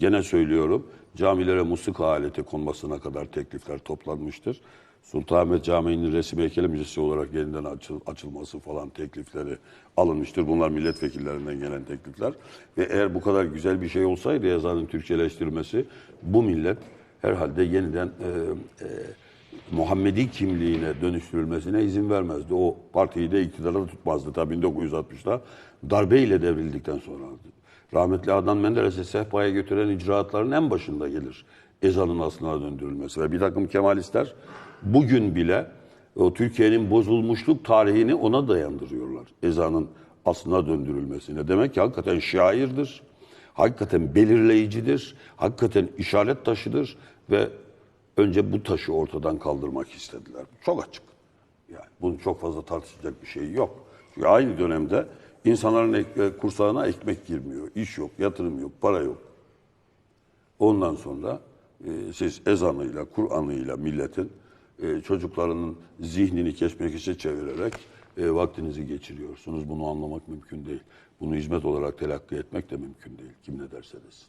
Gene söylüyorum, camilere musika aleti konmasına kadar teklifler toplanmıştır. Sultanahmet Camii'nin resim heykeli müzesi olarak yeniden açıl- açılması falan teklifleri alınmıştır. Bunlar milletvekillerinden gelen teklifler. Ve eğer bu kadar güzel bir şey olsaydı yazarın Türkçeleştirmesi, bu millet herhalde yeniden e, e, Muhammedi kimliğine dönüştürülmesine izin vermezdi. O partiyi de iktidara tutmazdı. Tabii 1960'da darbeyle devrildikten sonra. Rahmetli Adnan Menderes'i sehpaya götüren icraatların en başında gelir. Ezanın aslına döndürülmesi. Ve bir takım Kemalistler bugün bile o Türkiye'nin bozulmuşluk tarihini ona dayandırıyorlar. Ezanın aslına döndürülmesine. Demek ki hakikaten şairdir. Hakikaten belirleyicidir. Hakikaten işaret taşıdır ve önce bu taşı ortadan kaldırmak istediler. Çok açık. Yani bunun çok fazla tartışacak bir şey yok. Çünkü aynı dönemde insanların ek- kursağına ekmek girmiyor, iş yok, yatırım yok, para yok. Ondan sonra e, siz ezanıyla, Kur'an'ıyla milletin e, çocuklarının zihnini keşmekeşe çevirerek e, vaktinizi geçiriyorsunuz. Bunu anlamak mümkün değil. Bunu hizmet olarak telakki etmek de mümkün değil. Kim ne derse desin.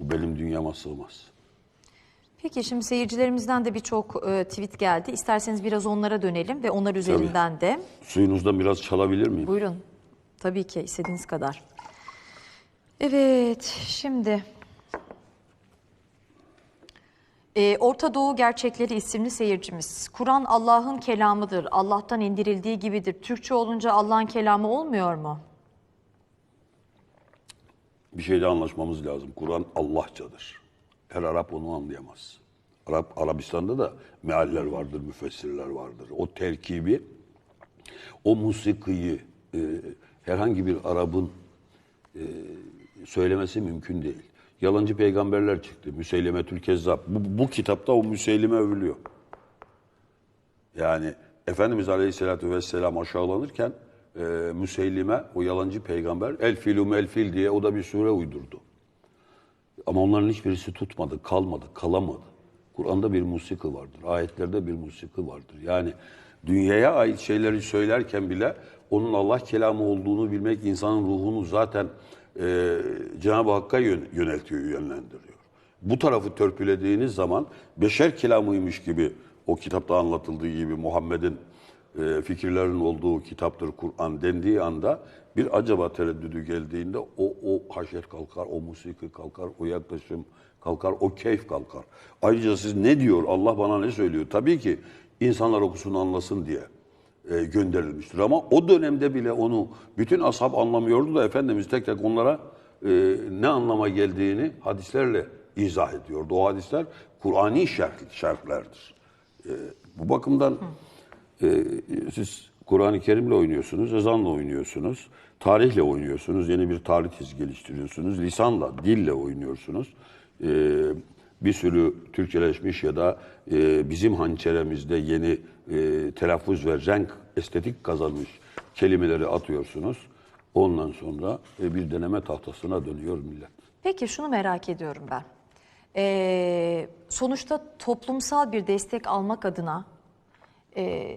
Bu benim dünyama sığmaz. Peki şimdi seyircilerimizden de birçok e, tweet geldi. İsterseniz biraz onlara dönelim ve onlar üzerinden de. Suyunuzdan biraz çalabilir miyim? Buyurun. Tabii ki istediğiniz kadar. Evet şimdi. Ee, Orta Doğu Gerçekleri isimli seyircimiz. Kur'an Allah'ın kelamıdır. Allah'tan indirildiği gibidir. Türkçe olunca Allah'ın kelamı olmuyor mu? bir şeyde anlaşmamız lazım. Kur'an Allahçadır. Her Arap onu anlayamaz. Arap Arabistan'da da mealler vardır, müfessirler vardır. O terkibi, o musikiyi e, herhangi bir Arap'ın e, söylemesi mümkün değil. Yalancı peygamberler çıktı. Müseylimetül Kezzab. Bu, bu kitapta o Müseylime övülüyor. Yani Efendimiz Aleyhisselatü Vesselam aşağılanırken e, Müseylime, o yalancı peygamber, el filum el fil diye o da bir sure uydurdu. Ama onların hiçbirisi tutmadı, kalmadı, kalamadı. Kur'an'da bir musiki vardır, ayetlerde bir musiki vardır. Yani dünyaya ait şeyleri söylerken bile onun Allah kelamı olduğunu bilmek insanın ruhunu zaten e, Cenab-ı Hakk'a yön- yöneltiyor, yönlendiriyor. Bu tarafı törpülediğiniz zaman beşer kelamıymış gibi o kitapta anlatıldığı gibi Muhammed'in e, fikirlerin olduğu kitaptır Kur'an dendiği anda bir acaba tereddüdü geldiğinde o o haşer kalkar, o musiki kalkar, o yaklaşım kalkar, o keyif kalkar. Ayrıca siz ne diyor, Allah bana ne söylüyor? Tabii ki insanlar okusun anlasın diye e, gönderilmiştir. Ama o dönemde bile onu bütün ashab anlamıyordu da Efendimiz tek tek onlara e, ne anlama geldiğini hadislerle izah ediyordu. O hadisler Kur'ani şerh, şerhlerdir. E, bu bakımdan e, siz Kur'an-ı Kerim'le oynuyorsunuz, ezanla oynuyorsunuz, tarihle oynuyorsunuz, yeni bir tarih geliştiriyorsunuz, lisanla, dille oynuyorsunuz. E, bir sürü Türkçeleşmiş ya da e, bizim hançeremizde yeni e, telaffuz ve renk, estetik kazanmış kelimeleri atıyorsunuz. Ondan sonra e, bir deneme tahtasına dönüyor millet. Peki şunu merak ediyorum ben. Ee, sonuçta toplumsal bir destek almak adına e,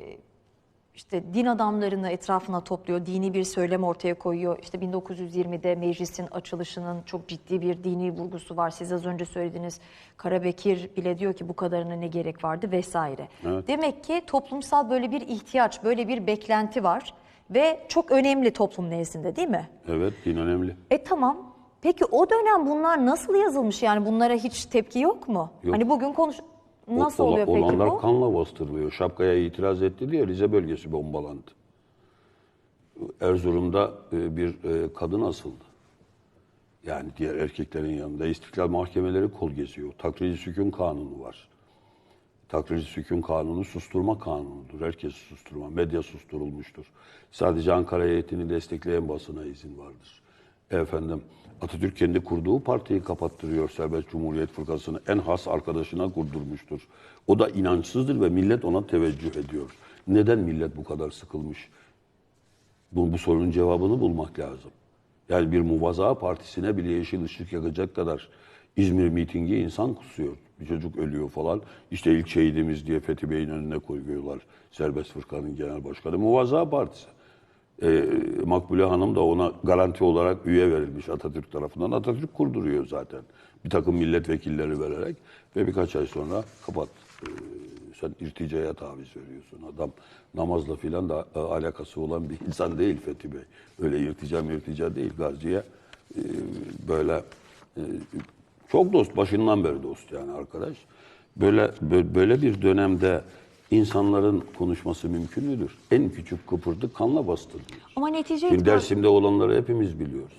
işte din adamlarını etrafına topluyor, dini bir söylem ortaya koyuyor. İşte 1920'de meclisin açılışının çok ciddi bir dini vurgusu var. Siz az önce söylediğiniz Karabekir bile diyor ki bu kadarına ne gerek vardı vesaire. Demek ki toplumsal böyle bir ihtiyaç, böyle bir beklenti var ve çok önemli toplum nezdinde değil mi? Evet, din önemli. E tamam. Peki o dönem bunlar nasıl yazılmış? Yani bunlara hiç tepki yok mu? Yok. Hani bugün konuş nasıl O- ola- oluyor peki Olanlar bu? kanla bastırılıyor. Şapkaya itiraz etti diye Rize bölgesi bombalandı. Erzurum'da e, bir e, kadın asıldı. Yani diğer erkeklerin yanında. İstiklal mahkemeleri kol geziyor. Takriri sükun kanunu var. Takriri sükun kanunu susturma kanunudur. Herkes susturma. Medya susturulmuştur. Sadece Ankara heyetini destekleyen basına izin vardır. Efendim Atatürk kendi kurduğu partiyi kapattırıyor. Serbest Cumhuriyet Fırkası'nı en has arkadaşına kurdurmuştur. O da inançsızdır ve millet ona teveccüh ediyor. Neden millet bu kadar sıkılmış? Bu, bu sorunun cevabını bulmak lazım. Yani bir muvaza partisine bile yeşil ışık yakacak kadar İzmir mitingi insan kusuyor. Bir çocuk ölüyor falan. İşte ilk şehidimiz diye Fethi Bey'in önüne koyuyorlar. Serbest Fırkanın genel başkanı. Muvaza partisi. E, Makbule Hanım da ona garanti olarak üye verilmiş Atatürk tarafından. Atatürk kurduruyor zaten. Bir takım milletvekilleri vererek ve birkaç ay sonra kapat. E, sen irticaya taviz veriyorsun. Adam namazla filan da e, alakası olan bir insan değil Fethi Bey. Öyle irtica irtica değil. Gazi'ye e, böyle e, çok dost, başından beri dost yani arkadaş. Böyle bö- böyle bir dönemde insanların konuşması mümkün müdür? En küçük kıpırdı kanla bastırılır. Ama netice Şimdi itibariyle- Dersim'de olanları hepimiz biliyoruz.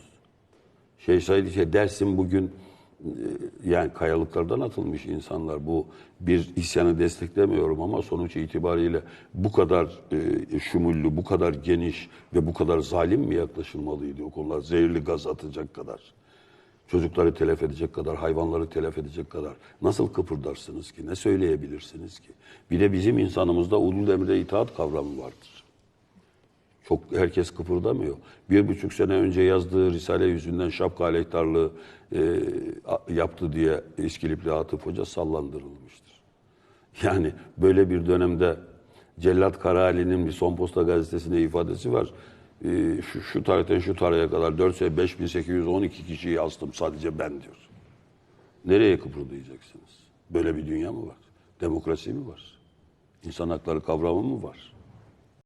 Şey saydı şey Dersim bugün e, yani kayalıklardan atılmış insanlar bu bir isyanı desteklemiyorum ama sonuç itibariyle bu kadar e, şumullü, bu kadar geniş ve bu kadar zalim mi yaklaşılmalıydı o konular? Zehirli gaz atacak kadar, çocukları telef edecek kadar, hayvanları telef edecek kadar nasıl kıpırdarsınız ki? Ne söyleyebilirsiniz ki? Bir de bizim insanımızda ulul emre itaat kavramı vardır. Çok herkes kıpırdamıyor. Bir buçuk sene önce yazdığı Risale yüzünden şapka aleyhtarlığı e, yaptı diye İskilipli Atıf Hoca sallandırılmıştır. Yani böyle bir dönemde Cellat Karaali'nin bir Son Posta gazetesinde ifadesi var. E, şu, şu tarihten şu tarihe kadar 4 sene 5812 kişiyi astım sadece ben diyor. Nereye kıpırdayacaksınız? Böyle bir dünya mı var? Demokrasi mi var? İnsan hakları kavramı mı var?